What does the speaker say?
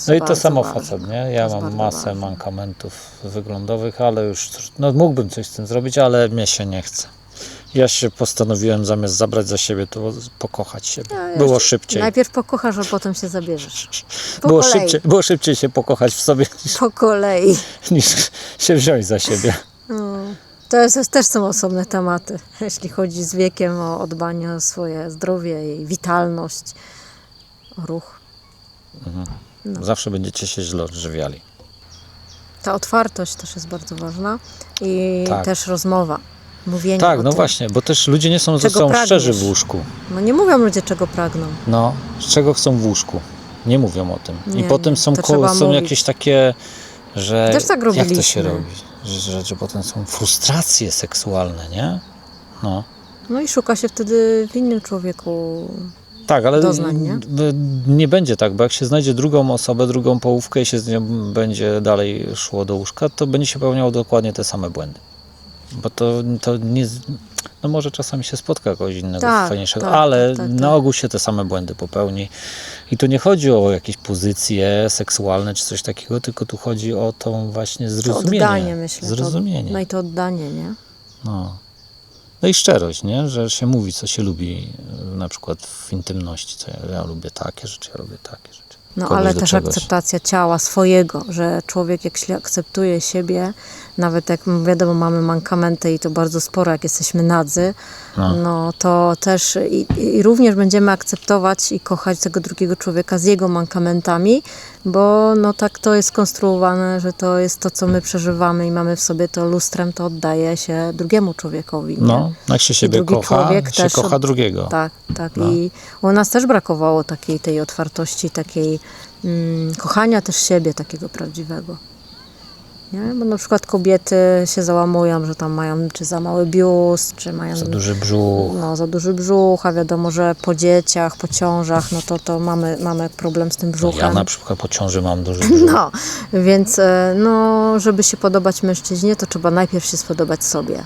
jest No i to bardzo samo ważne. facet, nie? Ja mam bardzo masę ważne. mankamentów wyglądowych, ale już, no mógłbym coś z tym zrobić, ale mnie się nie chce. Ja się postanowiłem zamiast zabrać za siebie, to pokochać siebie. Ja Było szybciej. Najpierw pokochasz, a potem się zabierzesz. Po Było kolei. szybciej, było szybciej się pokochać w sobie niż, Po kolei. niż się wziąć za siebie. No. To jest, też są osobne tematy, jeśli chodzi z wiekiem o, o dbanie o swoje zdrowie i witalność, o ruch. No. Zawsze będziecie się źle odżywiali. Ta otwartość też jest bardzo ważna i Tak. też rozmowa, mówienie Tak, no tym. właśnie, bo też ludzie nie są ze sobą pragniesz? szczerzy w łóżku. No nie mówią ludzie, czego pragną. No, z czego chcą w łóżku. Nie mówią o tym. Nie, I potem są, to ko- trzeba są mówić. jakieś takie, że. Też tak Jak to się robi? Że, że potem są frustracje seksualne, nie? No. No i szuka się wtedy w innym człowieku. Tak, ale Doznań, nie? nie będzie tak, bo jak się znajdzie drugą osobę, drugą połówkę i się z nią będzie dalej szło do łóżka, to będzie się pełniało dokładnie te same błędy. Bo to, to nie. No może czasami się spotka kogoś innego Tak, fajniejszego, tak, ale tak, tak, na tak. ogół się te same błędy popełni. I tu nie chodzi o jakieś pozycje seksualne czy coś takiego, tylko tu chodzi o tą właśnie To zrozumienie. oddanie, myślę. Zrozumienie. To, no i to oddanie, nie? No. No i szczerość, nie? że się mówi, co się lubi, e, na przykład w intymności, co ja, ja lubię takie rzeczy, ja lubię takie rzeczy. No Kogoś ale też czegoś. akceptacja ciała swojego, że człowiek jak się akceptuje siebie, nawet jak wiadomo mamy mankamenty i to bardzo sporo, jak jesteśmy nadzy, No. no, to też i, i również będziemy akceptować i kochać tego drugiego człowieka z jego mankamentami, bo no tak to jest skonstruowane, że to jest to, co my przeżywamy i mamy w sobie to lustrem, to oddaje się drugiemu człowiekowi. Nie? No, jak się siebie drugi kocha, człowiek się też kocha drugiego. Tak, tak. No. I u nas też brakowało takiej tej otwartości, takiej mm, kochania też siebie takiego prawdziwego. Nie? Bo na przykład kobiety się załamują, że tam mają czy za mały biust, czy mają Za duży brzuch. no, za duży brzuch, a wiadomo, że po dzieciach, po ciążach, no to, to mamy, mamy problem z tym brzuchem. Ja na przykład po ciąży mam duży brzuch. No, więc e, no, żeby się podobać mężczyźnie, to trzeba najpierw się spodobać sobie.